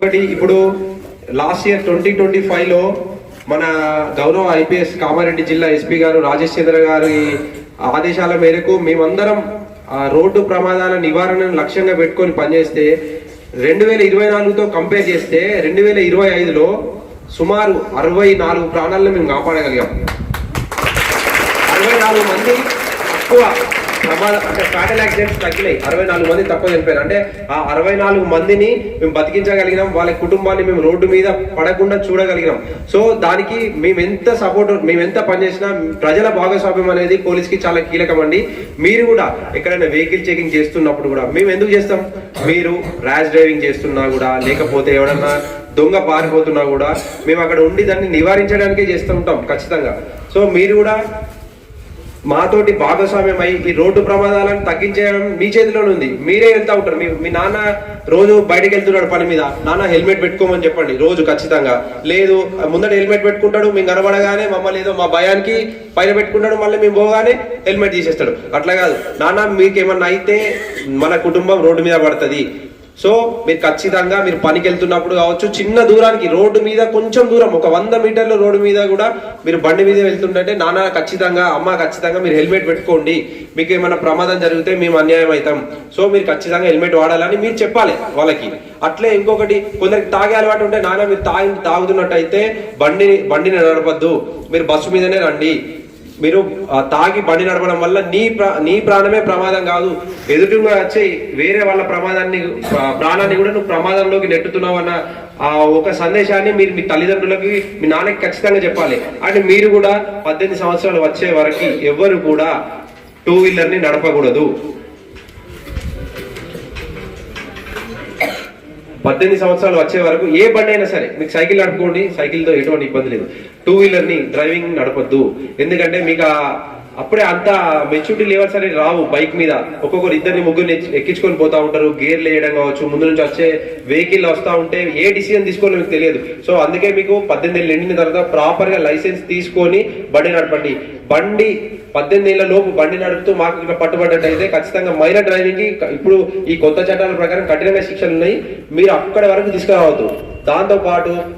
ఒకటి ఇప్పుడు last year twenty twenty ఫైవ్లో మన గౌరవ ఐపీఎస్ కామారెడ్డి జిల్లా ఎస్పీ గారు రాజేష్ చంద్ర గారి ఆదేశాల మేరకు మేమందరం ఆ రోడ్డు ప్రమాదాల నివారణను లక్ష్యంగా పెట్టుకొని పనిచేస్తే రెండు వేల ఇరవై నాలుగుతో కంపేర్ చేస్తే రెండు వేల ఇరవై ఐదులో సుమారు అరవై నాలుగు ప్రాణాలను మేము కాపాడగలిగాం. అరవై నాలుగు మంది తక్కువ ప్రమాద అంటే ఫ్యాటల్ యాక్సిడెంట్స్ తగ్గినాయి. అరవై నాలుగు మంది తక్కువ చనిపోయారు. అంటే ఆ అరవై నాలుగు మందిని మేము బతికించగలిగినాం. వాళ్ళ కుటుంబాన్ని మేము రోడ్డు మీద పడకుండా చూడగలిగినాం. సో దానికి మేము ఎంత సపోర్ట్ మేము ఎంత పనిచేసినా ప్రజల భాగస్వామ్యం అనేది పోలీస్కి చాలా కీలకం అండి మీరు కూడా ఎక్కడైనా వెహికల్ చెకింగ్ చేస్తున్నప్పుడు కూడా మేము ఎందుకు చేస్తాం? మీరు ర్యాష్ డ్రైవింగ్ చేస్తున్నా కూడా లేకపోతే ఎవడన్నా దొంగ పారిపోతున్నా కూడా మేము అక్కడ ఉండి దాన్ని నివారించడానికే చేస్తూ ఉంటాం ఖచ్చితంగా. సో మీరు కూడా మాతోటి భాగస్వామ్యం అయ్యి ఈ రోడ్డు ప్రమాదాలను తగ్గించేయడం మీ చేతిలోనే ఉంది. మీరే వెళ్తా ఉంటారు. మీ మీ నాన్న రోజు బయటకు వెళ్తున్నాడు పని మీద. నాన్న హెల్మెట్ పెట్టుకోమని చెప్పండి. రోజు ఖచ్చితంగా. లేదు ముందట హెల్మెట్ పెట్టుకుంటాడు మేము కనబడగానే మమ్మల్ని ఏదో మా భయానికి పైన పెట్టుకుంటాడు మళ్ళీ మేము పోగానే హెల్మెట్ తీసేస్తాడు. అట్లా కాదు. నాన్న మీకు ఏమన్నా అయితే మన కుటుంబం రోడ్డు మీద పడుతుంది. సో మీరు ఖచ్చితంగా మీరు పనికి వెళ్తున్నప్పుడు కావచ్చు చిన్న దూరానికి రోడ్డు మీద కొంచెం దూరం ఒక వంద మీటర్ల రోడ్డు మీద కూడా మీరు బండి మీద వెళ్తుంటే నాన్న ఖచ్చితంగా అమ్మ ఖచ్చితంగా మీరు హెల్మెట్ పెట్టుకోండి మీకు ఏమైనా ప్రమాదం జరిగితే మేము అన్యాయం అవుతాం. సో మీరు ఖచ్చితంగా హెల్మెట్ వాడాలని మీరు చెప్పాలి వాళ్ళకి. అట్లే ఇంకొకటి కొందరికి తాగే అలవాటు ఉంటే నాన్న మీరు తాగి తాగుతున్నట్టయితే బండిని బండిని నడపద్దు మీరు బస్సు మీదనే రండి మీరు తాగి బండి నడపడం వల్ల నీ నీ ప్రాణమే ప్రమాదం కాదు. ఎదుటిగా వచ్చే వేరే వాళ్ళ ప్రమాదాన్ని ప్రాణాన్ని కూడా నువ్వు ప్రమాదంలోకి నెట్టుతున్నావు అన్న ఆ ఒక సందేశాన్ని మీరు మీ తల్లిదండ్రులకి మీ నాన్నకి ఖచ్చితంగా చెప్పాలి. అంటే మీరు కూడా పద్దెనిమిది సంవత్సరాలు వచ్చే వరకు ఎవ్వరు కూడా టూ వీలర్ని నడపకూడదు. పద్దెనిమిది సంవత్సరాలు వచ్చే వరకు ఏ బండి అయినా సరే మీకు సైకిల్ నడుపుకోండి సైకిల్తో ఎటువంటి ఇబ్బంది లేదు. టూ వీలర్ని డ్రైవింగ్ నడపద్దు. ఎందుకంటే మీకు ఆ- అప్పుడే అంత మెచ్యూరిటీ లెవెల్స్ అనేవి రావు బైక్ మీద. ఒక్కొక్కరు ఇద్దరిని ముగ్గురిని ఎక్కించుకొని పోతా ఉంటారు గేర్లు వేయడం కావచ్చు ముందు నుంచి వచ్చే వెహికల్ వస్తూ ఉంటే ఏ డిసిజన్ తీసుకోవాలో మీకు తెలియదు. సో అందుకే మీకు పద్దెనిమిది ఏళ్ళు నిండిన తర్వాత ప్రాపర్గా లైసెన్స్ తీసుకొని బండి నడపండి. బండి పద్దెనిమిది ఏళ్ళ లోపు బండి నడుపుతూ మాకు ఇక్కడ పట్టుబడ్డట్టయితే ఖచ్చితంగా మైనర్ డ్రైవింగ్కి ఇప్పుడు ఈ కొత్త చట్టాల ప్రకారం కఠినంగా శిక్షలు ఉన్నాయి. మీరు అక్కడి వరకు తీసుకురావద్దు. దాంతో పాటు